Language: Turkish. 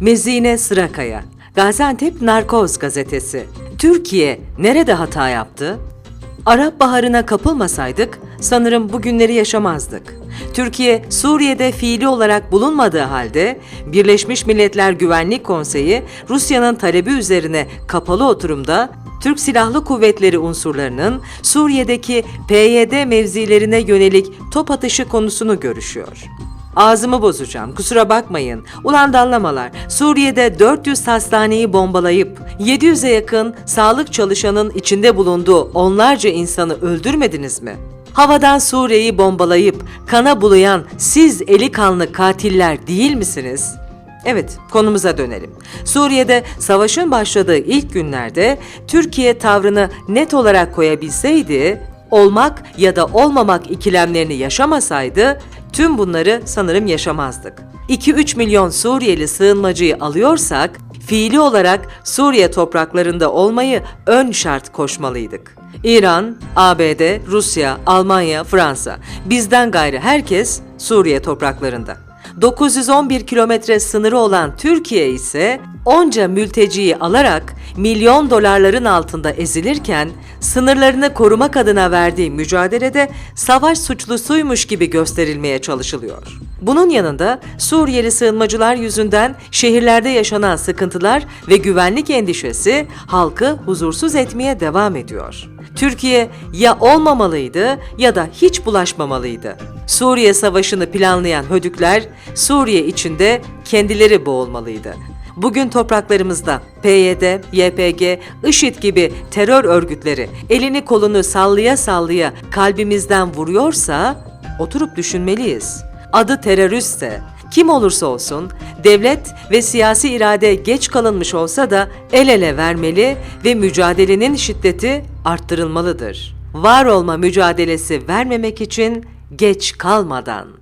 Mezine Sırakaya, Gaziantep Narkoz Gazetesi. Türkiye nerede hata yaptı? Arap Baharı'na kapılmasaydık sanırım bu günleri yaşamazdık. Türkiye Suriye'de fiili olarak bulunmadığı halde Birleşmiş Milletler Güvenlik Konseyi Rusya'nın talebi üzerine kapalı oturumda Türk Silahlı Kuvvetleri unsurlarının Suriye'deki PYD mevzilerine yönelik top atışı konusunu görüşüyor. Ağzımı bozacağım, kusura bakmayın. Ulan dallamalar, Suriye'de 400 hastaneyi bombalayıp 700'e yakın sağlık çalışanın içinde bulunduğu onlarca insanı öldürmediniz mi? Havadan Suriye'yi bombalayıp kana bulayan siz eli kanlı katiller değil misiniz? Evet, konumuza dönelim. Suriye'de savaşın başladığı ilk günlerde Türkiye tavrını net olarak koyabilseydi, olmak ya da olmamak ikilemlerini yaşamasaydı tüm bunları sanırım yaşamazdık. 2-3 milyon Suriyeli sığınmacıyı alıyorsak, fiili olarak Suriye topraklarında olmayı ön şart koşmalıydık. İran, ABD, Rusya, Almanya, Fransa, bizden gayrı herkes Suriye topraklarında. 911 kilometre sınırı olan Türkiye ise onca mülteciyi alarak milyon dolarların altında ezilirken sınırlarını korumak adına verdiği mücadelede savaş suçlusuymuş gibi gösterilmeye çalışılıyor. Bunun yanında Suriyeli sığınmacılar yüzünden şehirlerde yaşanan sıkıntılar ve güvenlik endişesi halkı huzursuz etmeye devam ediyor. Türkiye ya olmamalıydı ya da hiç bulaşmamalıydı. Suriye Savaşı'nı planlayan hödükler Suriye içinde kendileri boğulmalıydı. Bugün topraklarımızda PYD, YPG, IŞİD gibi terör örgütleri elini kolunu sallaya sallaya kalbimizden vuruyorsa oturup düşünmeliyiz. Adı teröristse, kim olursa olsun devlet ve siyasi irade geç kalınmış olsa da el ele vermeli ve mücadelenin şiddeti arttırılmalıdır. Var olma mücadelesi vermemek için geç kalmadan.